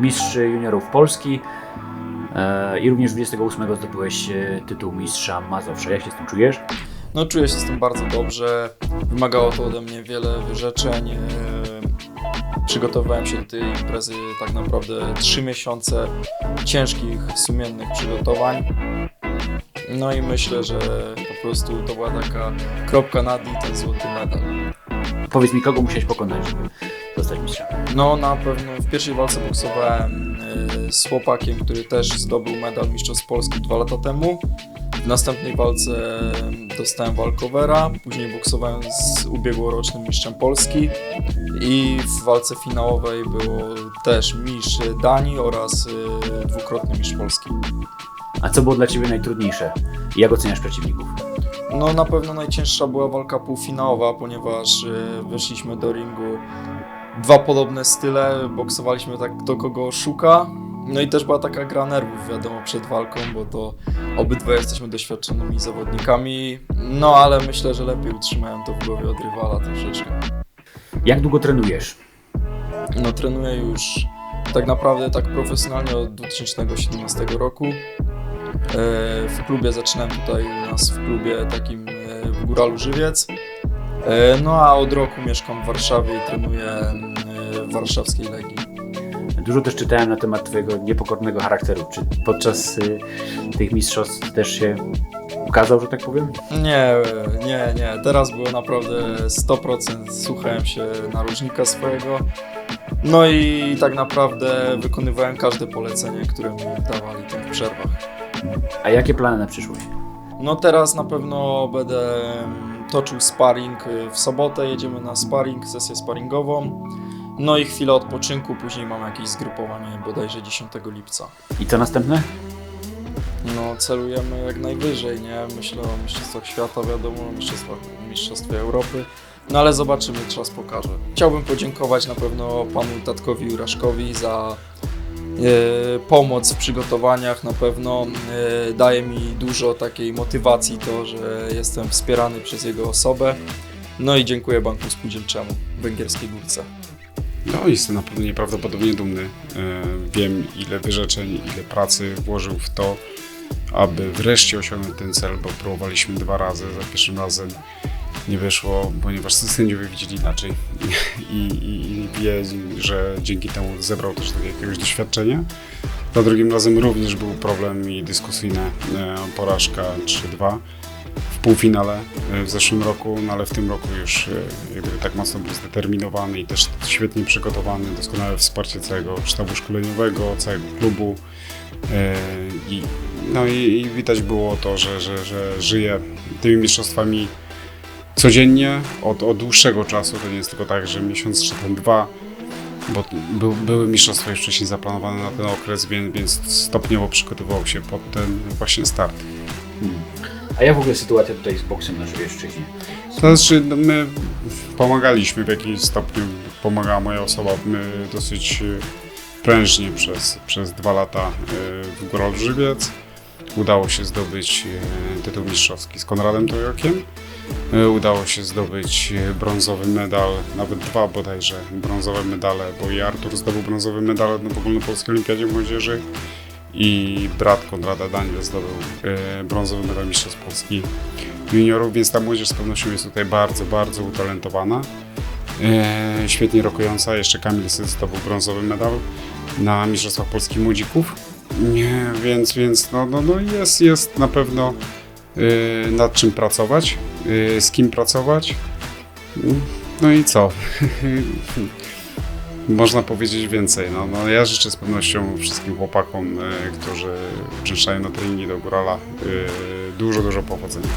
mistrz juniorów Polski e, i również 28 zdobyłeś e, tytuł mistrza Mazowsza. Jak się z tym czujesz? No czuję się z tym bardzo dobrze. Wymagało to ode mnie wiele wyrzeczeń. e, Przygotowywałem się do tej imprezy tak naprawdę 3 miesiące ciężkich, sumiennych przygotowań. No i myślę, że po prostu to była taka kropka nad i ten złoty medal. Powiedz mi, kogo musiałeś pokonać, żeby zostać mistrzem? No na pewno w pierwszej walce boksowałem e, z chłopakiem, który też zdobył medal Mistrzostw Polski dwa lata temu. W następnej walce dostałem walkowera, później boksowałem z ubiegłorocznym mistrzem Polski i w walce finałowej było też mistrz Danii oraz e, dwukrotny mistrz Polski. A co było dla Ciebie najtrudniejsze? Jak oceniasz przeciwników? No na pewno najcięższa była walka półfinałowa, ponieważ weszliśmy do ringu dwa podobne style, boksowaliśmy tak kto kogo szuka. No i też była taka gra nerwów, wiadomo, przed walką, bo to obydwa jesteśmy doświadczonymi zawodnikami. No ale myślę, że lepiej utrzymałem to w głowie od rywala troszeczkę. Jak długo trenujesz? No trenuję już tak naprawdę tak profesjonalnie od 2017 roku. E, W klubie zaczynałem tutaj u nas w klubie takim e, w Góralu Żywiec. E, No a od roku mieszkam w Warszawie i trenuję e, w warszawskiej Legii. Dużo też czytałem na temat Twojego niepokornego charakteru. Czy podczas y, tych mistrzostw też się ukazał, że tak powiem? Nie, nie, nie. Teraz było naprawdę 100% słuchałem się narożnika swojego. No i tak naprawdę wykonywałem każde polecenie, które mi dawali w przerwach. A jakie plany na przyszłość? No teraz na pewno będę toczył sparring y, w sobotę, jedziemy na sparring, sesję sparingową. No i chwilę odpoczynku, później mam jakieś zgrupowanie bodajże 10 lipca. I co następne? No celujemy jak najwyżej, nie? Myślę o Mistrzostwach Świata, wiadomo, Mistrzostwach, Mistrzostwie Europy. No ale zobaczymy, czas pokaże. Chciałbym podziękować na pewno panu Tatkowi Juraszkowi za pomoc w przygotowaniach. Na pewno e, daje mi dużo takiej motywacji to, że jestem wspierany przez jego osobę. No i dziękuję Banku Spółdzielczemu Węgierskiej Górce. No, jestem na pewno nieprawdopodobnie dumny. E, Wiem, ile wyrzeczeń, ile pracy włożył w to, aby wreszcie osiągnąć ten cel, bo próbowaliśmy dwa razy. Za pierwszym razem nie wyszło, ponieważ sędziowie widzieli inaczej i, i, że dzięki temu zebrał też takie jakiegoś doświadczenia. Za drugim razem również był problem i dyskusyjna e, porażka 3-2 w półfinale e, w zeszłym roku, no ale w tym roku już e, jakby tak mocno był zdeterminowany i też świetnie przygotowany, doskonałe wsparcie całego sztabu szkoleniowego, całego klubu i, no i, i widać było to, że, że, że żyje tymi mistrzostwami codziennie od, od dłuższego czasu, to nie jest tylko tak, że miesiąc czy tam dwa, bo był, były mistrzostwa już wcześniej zaplanowane na ten okres, więc, więc stopniowo przygotowywał się pod ten właśnie start. A jak w ogóle sytuacja tutaj z boksem na Żywieszczyźnie? To znaczy, no, my pomagaliśmy w jakimś stopniu, pomagała moja osoba my dosyć e, prężnie przez, przez dwa lata e, w Góral Żywiec. Udało się zdobyć e, tytuł mistrzowski z Konradem Tojokiem. Udało się zdobyć e, brązowy medal, nawet dwa bodajże brązowe medale, bo i Artur zdobył brązowy medal na ogólnopolskiej olimpiadzie młodzieży i brat Konrada Daniel zdobył e, brązowy medal mistrzostw Polski juniorów, więc ta młodzież z pewnością jest tutaj bardzo, bardzo utalentowana. E, świetnie rokująca, jeszcze Kamil Syd zdobył brązowy medal na Mistrzostwach Polskich Młodzików. Więc, więc no, no, no jest, jest na pewno nad czym pracować, z kim pracować. No i co? Można powiedzieć więcej. No, no, ja życzę z pewnością wszystkim chłopakom, e, którzy uczęszczają na treningi do Górala, e, dużo, dużo powodzenia.